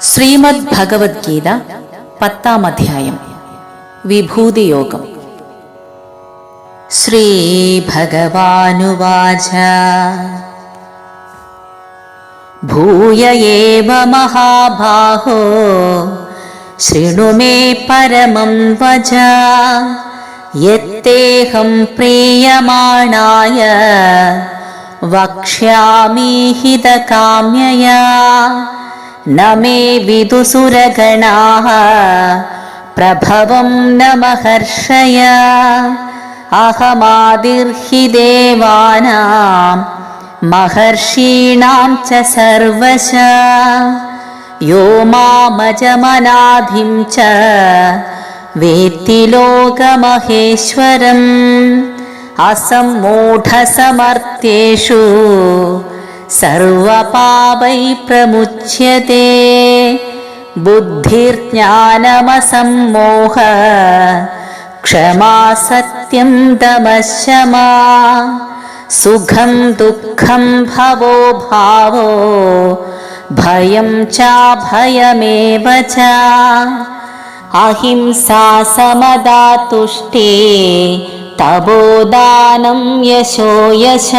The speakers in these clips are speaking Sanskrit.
ശ്രീമദ് ഭഗവത്ഗീത പത്താം അധ്യായം വിഭൂതിയോഗം. ശ്രീ ഭഗവാനുവാച ഭൂയ ഏവ മഹാബാഹോ ശൃണു മേ പരമം വച യത്തേഹം പ്രീയമാണായ വക്ഷ്യാമി ഹിതകാമ്യയാ. न मे विदुसुरगणाः प्रभवं न महर्षय अहमादिर्हि देवानां महर्षीणां च सर्वश यो मामजमनाधिं च वेत्ति लोकमहेश्वरम् असम्मूढसमर्थ्येषु सर्वपापै प्रमुच्यते बुद्धिर्ज्ञानमसम्मोह क्षमा सत्यं दमशमा सुखं दुःखं भवो भावो भयं चाभयमेव च। अहिंसा समदा तुष्टे तपोदानं यशो यश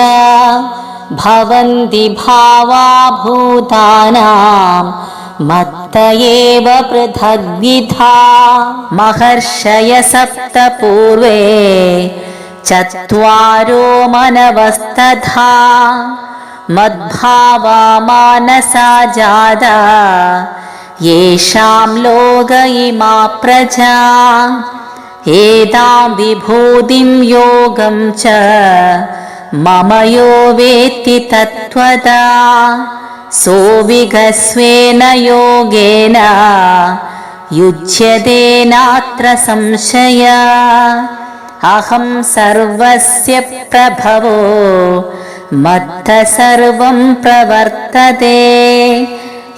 भवन्ति भावा भूतानां मत्त एव पृथग्विधा। महर्षय सप्त पूर्वे चत्वारो मनवस्तथा। मद्भावा मानसा जादा। येषां लोक इमा प्रजा। एतां विभूतिं योगं च मम यो वेत्ति तत्त्वदा। सोऽविगस्वेन योगेन। युज्यते नात्र संशय। अहं सर्वस्य प्रभवो। मत्तः सर्वं प्रवर्तते।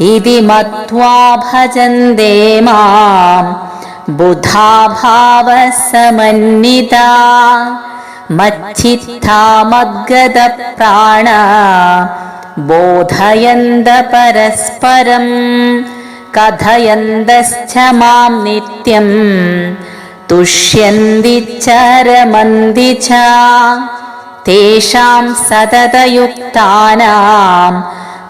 इति मत्वा भजन्ते मां बुधा മച്ഛിത്താമദ്ഗതപ്രാണ ബോധയന്ത പരസ്പരം കഥയന്തശ്ച മാം നിത്യം തുഷ്യന്തി ച രമന്തി ച തേഷാം സതതയുക്താനാം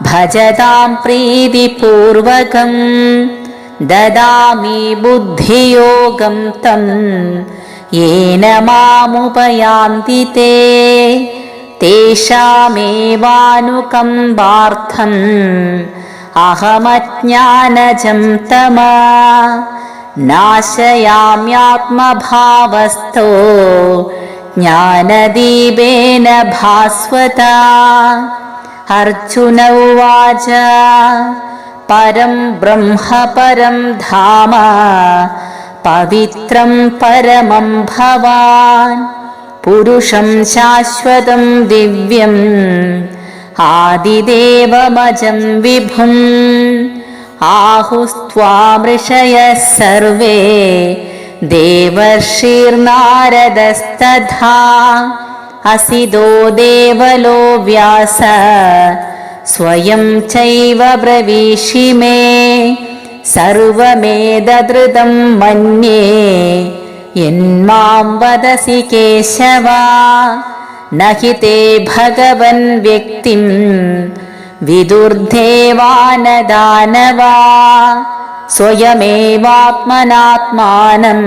ഭജതാം പ്രീതിപൂർവകം ദദാമി ബുദ്ധിയോഗം തം येन मामुपयान्ति ते। तेषामेवानुकम्बार्थम् अहमज्ञानजं तमा। नाशयाम्यात्मभावस्थो। ज्ञानदीपेन भास्वता। अर्जुन उवाच परं ब्रह्म परं धाम पवित्रं परमं भवान् पुरुषं शाश्वतं दिव्यम् आदिदेवमजं विभुम् आहुस्त्वामृषयः सर्वे देवर्षिर्नारदस्तथा असिदो देवलो व्यास स्वयं चैव ब्रवीषि मे सर्वमेदधृतं मन्ये यन्मां वदसि केशवा न हि ते भगवन् व्यक्तिं विदुर्देवा न दानवा स्वयमेवात्मनात्मानं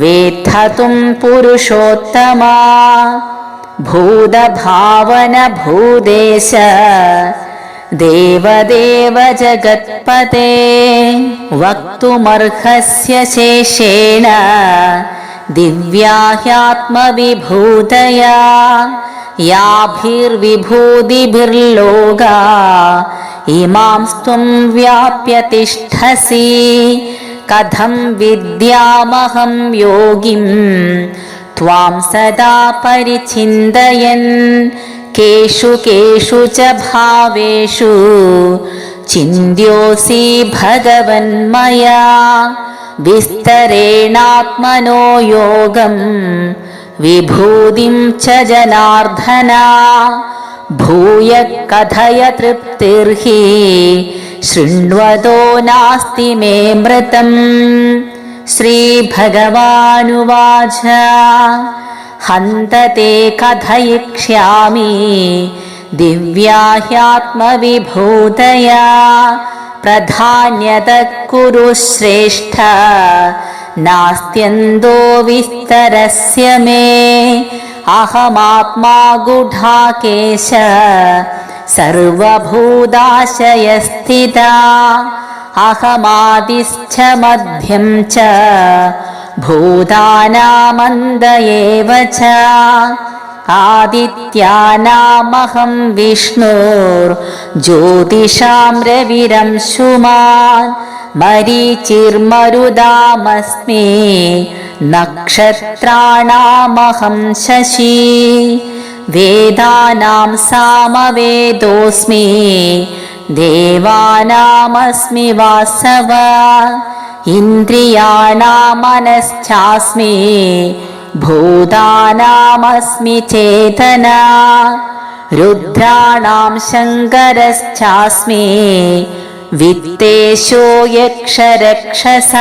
वेत्थतुं पुरुषोत्तमा भूतभावनभूदेश देवदेव जगत्पते। वक्तुमर्हस्य शेषेण दिव्या ह्यात्मविभूतया याभिर्विभूतिभिर्लोगा। इमां त्वं व्याप्य तिष्ठसि। कथं विद्यामहं योगिं त्वां सदा परिचिन्तयन् കേഷു കേഷു ച ഭാവേഷു. ചിന്ത്യോസി ഭഗവന്മയാ വിസ്തരേണാത്മനോ യോഗം. വിഭൂതിം ച ജനാർദ്ദന. ഭൂയ കഥയ തൃപ്തിർഹി. ശൃണ്വതോ നാസ്തി മേ മൃതം. ശ്രീഭഗവാനുവാച हन्त ते कथयिष्यामि। दिव्या ह्यात्मविभूतया प्रधान्यतः कुरु श्रेष्ठ नास्त्यन्दो विस्तरस्य मे। अहमात्मा गुढाकेश सर्वभूताशयस्थिता അഹമാതിശ്ച മധ്യം ച. ഭൂതാനാമന്തയേവ ച. ആദിത്യാനാമഹം വിഷ്ണുർ ജ്യോതിഷാം രവിരം ശുമാൻ മരീചിർമരുദാമസ്മി നക്ഷത്രാണാമഹം ശശി വേദാനാം സാമവേദോസ്മി ദേവാനാമസ്മി വാസവ. ഇന്ദ്രിയാണാമനശ്ചാസ്മി. ഭൂതാനാമസ്മി ചേതന. രുദ്രാണാം ശങ്കരശ്ചാസ്മി. വിത്തേശോ യക്ഷരക്ഷസ.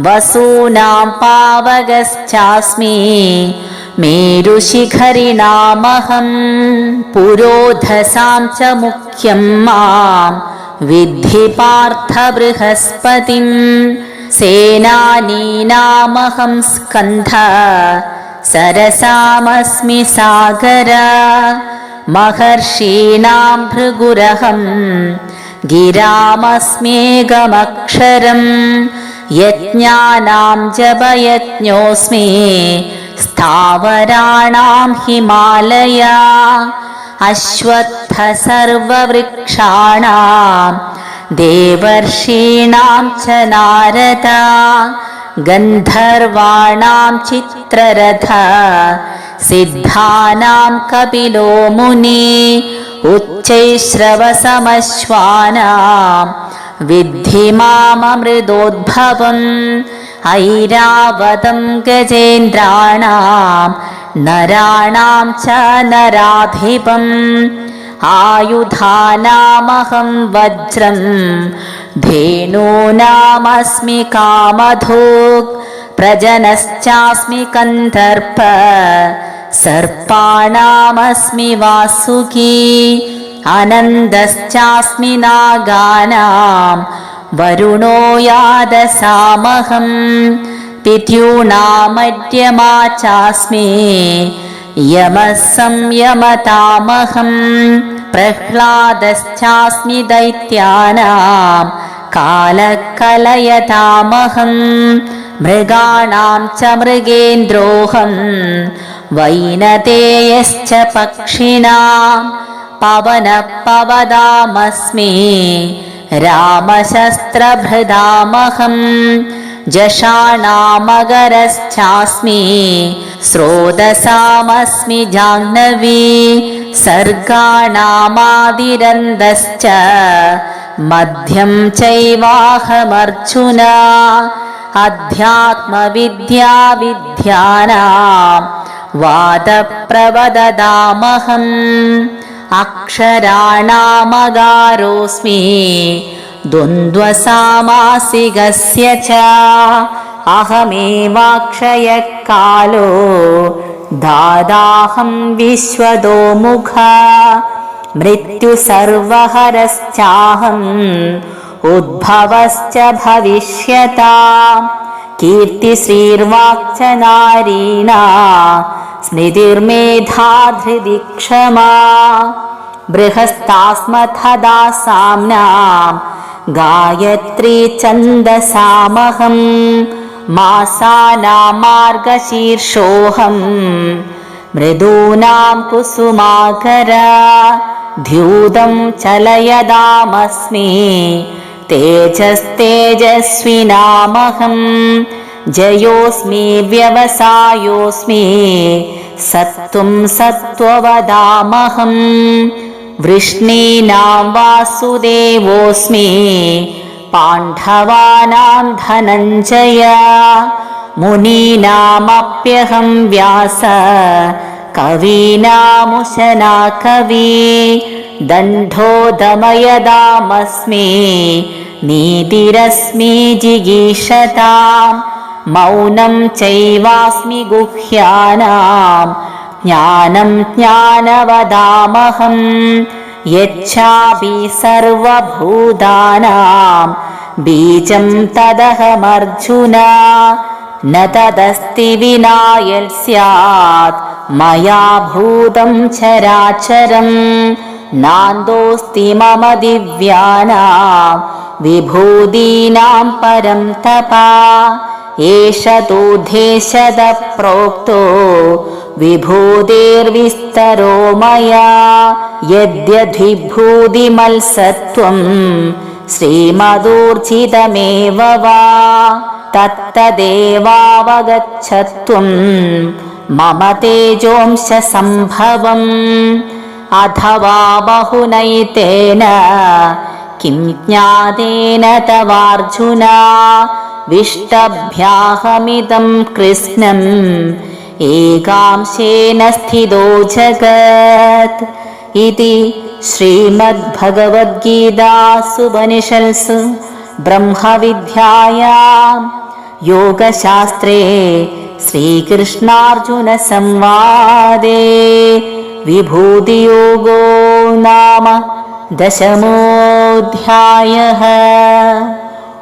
വസൂനാം പാവകശ്ചാസ്മി. मेरुशिखरिणामहं पुरोधसां च मुख्यं मां विद्धि पार्थ बृहस्पतिम् सेनानीनामहं स्कन्ध सरसामस्मि सागर महर्षीणां भृगुरहं गिरामस्म्येगमक्षरं यज्ञानां जपयज्ञोऽस्मि स्थावराणां हिमालया अश्वत्थ सर्ववृक्षाणां देवर्षीणां च नारदा गन्धर्वाणां चित्ररथ सिद्धानां कपिलो मुनि उच्चैश्रवसमश्वानां विद्धि माममृदोद्भवम् ऐरावतं गजेन्द्राणां नराणां च नराधिपम् आयुधानामहं वज्रं धेनूनामस्मि कामधोक् प्रजनश्चास्मि कन्दर्प सर्पाणामस्मि वासुकी अनन्दश्चास्मि नागानां വരുണോ യാദസാമഹം? പിത്യൂണാമദ്യമാചാസ്മേ യമസംയമതാമഹം പ്രഹ്ലാദശ്ചാസ്മി ദൈത്യാനാം കാലക്കലയതാമഹം മൃഗാണാം ച മൃഗേന്ദ്രോഹം വൈനതേയശ്ച പക്ഷിണാം പവനപ്പവതാമസ്മേ रामशस्त्रभृदामहम् जषाणामगरश्चास्मि स्रोतसामस्मि जाह्नवी सर्गाणामादिरन्दश्च मध्यं चैवाहमर्जुना अध्यात्मविद्या विद्यानां वादप्रवददामहम् अक्षराणामगारोऽस्मि द्वन्द्वसामासिगस्य च अहमेवाक्षयकालो दादाहं विश्वदोमुख। मृत्युसर्वहरश्चाहम् उद्भवश्च भविष्यता। कीर्तिश्रीर्वाक्च नारीणा स्मृतिर्मेधा धृदि क्षमा बृहस्तास्मथदा साम्नां गायत्री छन्दसामहम् मासानामार्गशीर्षोऽहम् मृदूनां कुसुमाकर द्यूतं चलयदामस्मि तेजस्तेजस्विनामहम् जयोऽस्मि व्यवसायोऽस्मि सत्त्वं सत्त्ववदामहम् वृष्णीनां वासुदेवोऽस्मि पाण्डवानां धनञ्जय मुनीनामप्यहं व्यास कवीनामुशना कवी दण्डो दमयदामस्मि नीतिरस्मि जिगीषताम् मौनं चैवास्मि गुह्यानां। ज्ञानं ज्ञानवदामहम्। यच्छापि सर्वभूतानां। बीजं तदहमर्जुन। न तदस्ति विना स्यात्। मया भूतं चराचरम्। नान्दोऽस्ति मम दिव्यानां। विभूतीनां परं तपा एष तोद्धेशदप्रोक्तो विभूतेर्विस्तरो मया यद्यद्विभूतिमल्सत्वम् श्रीमदूर्जितमेव वा तत्तदेवावगच्छत्वम् मम तेजोंशसम्भवम् अथवा बहुनैतेन किं ज्ञातेन तवार्जुना विष्टभ्याहमिदं कृष्णम्। एकांशेन स्थितो जगत्। इति श्रीमद्भगवद्गीतासुपनिषत्सु ब्रह्मविद्यायां योगशास्त्रे श्रीकृष्णार्जुनसंवादे विभूतियोगो नाम दशमोऽध्यायः